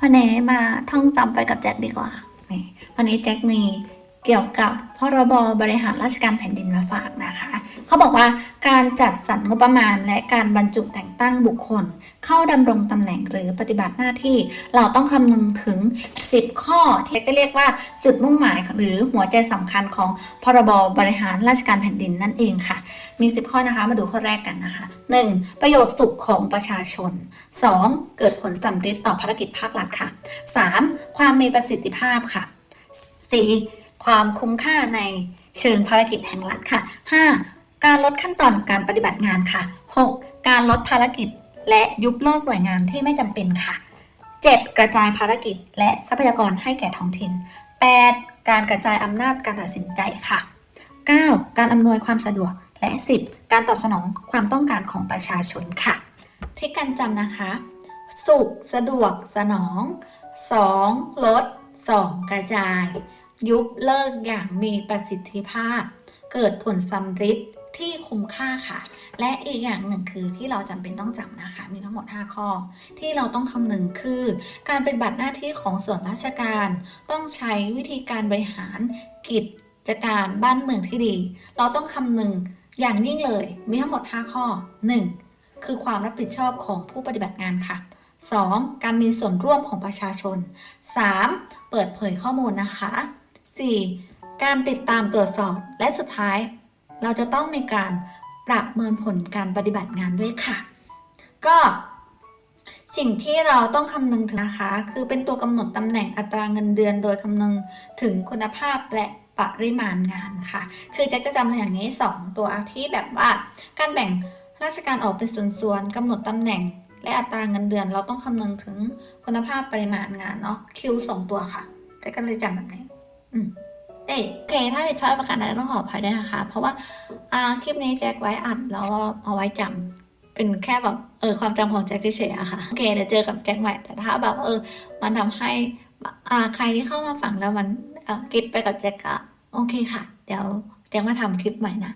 วันนี้มาท่องจำไปกับแจ็คดีกว่านี่วันนี้แจ็คมีเกี่ยวกับพรบบริหารราชการแผ่นดินมาฝากนะคะ เขาบอกว่าการจัดสรรงบประมาณและการบรรจุแต่งตั้งบุคคล เข้าดำรงตำแหน่งหรือปฏิบัติหน้าที่ เราต้องคำนึงถึง 10 ข้อที่จะเรียกว่าจุดมุ่งหมายหรือหัวใจสำคัญของพรบบริหารราชการแผ่นดินนั่นเองค่ะ มี 10 ข้อนะคะมาดูข้อแรกกันนะคะ 1. ประโยชน์สุขของประชาชน 2. เกิดผลสำเร็จต่อภารกิจภาครัฐค่ะ 3. ความมีประสิทธิภาพค่ะ 4. ความคุ้มค่าในเชิงภารกิจแห่งรัฐค่ะ 5. การลดขั้นตอนการปฏิบัติงานค่ะ 6. การลดภารกิจ และยุบเลิกหน่วยงานที่ไม่จำเป็นค่ะ 7. กระจายภารกิจ และทรัพยากรให้แก่ท้องถิ่น 8. การกระจายอำนาจการตัดสินใจค่ะ 9. การอำนวยความสะดวก และ 10. การตอบสนองความต้องการของประชาชนค่ะที่การจำนะคะ สุข สะดวก สนอง 2. ลด 2. กระจาย ยุบเลิกอย่างมีประสิทธิภาพ เกิดผลสำฤทธิ์ ที่คุ้มค่าค่ะ และอีกอย่างหนึ่งคือที่เราจำเป็นต้องจำนะคะ มีทั้งหมด 5 ข้อ ที่เราต้องคำนึงคือ การปฏิบัติหน้าที่ของส่วนราชการ ต้องใช้วิธีการบริหารกิจการบ้านเมืองที่ดี เราต้องคำนึงอย่างยิ่งเลย มีทั้งหมด 5 ข้อ 1. คือความรับผิดชอบของผู้ปฏิบัติงานค่ะ 2. การมีส่วนร่วมของประชาชน 3. เปิดเผยข้อมูลนะคะ 4. การติดตามตรวจสอบและสุดท้าย เราจะต้องมีการประเมินผลการปฏิบัติงานด้วยค่ะ ก็สิ่งที่เราต้องคำนึงถึงนะคะ คือเป็นตัวกำหนดตำแหน่งอัตราเงินเดือน โดยคำนึงถึงคุณภาพและปริมาณงานค่ะ คือแจ็คจะจำอย่างนี้ 2 ตัวที่แบบว่าการแบ่งราชการออกเป็นส่วนๆกำหนดตำแหน่ง และอัตราเงินเดือน เราต้องคำนึงถึงคุณภาพปริมาณงานเนาะคิวสองตัวค่ะแจ็คก็เลยจำแบบนี้อืม เอ้ยโอเคถ้าผิดพลาดประการใดต้องขออภัยด้วยนะคะ เพราะว่าอ่าคลิปนี้แจ็คไว้อัดแล้วก็เอาไว้จำเป็นแค่แบบเออความจำของแจ็คเฉยๆอะค่ะโอเคเดี๋ยวเจอกับแจ็คใหม่แต่ถ้าแบบเออ มันทำให้อ่าใครที่เข้ามาฟังแล้วมันเออกิฟไปกับแจ็คอะโอเคค่ะ เดี๋ยวแจ็คมาทำคลิปใหม่นะ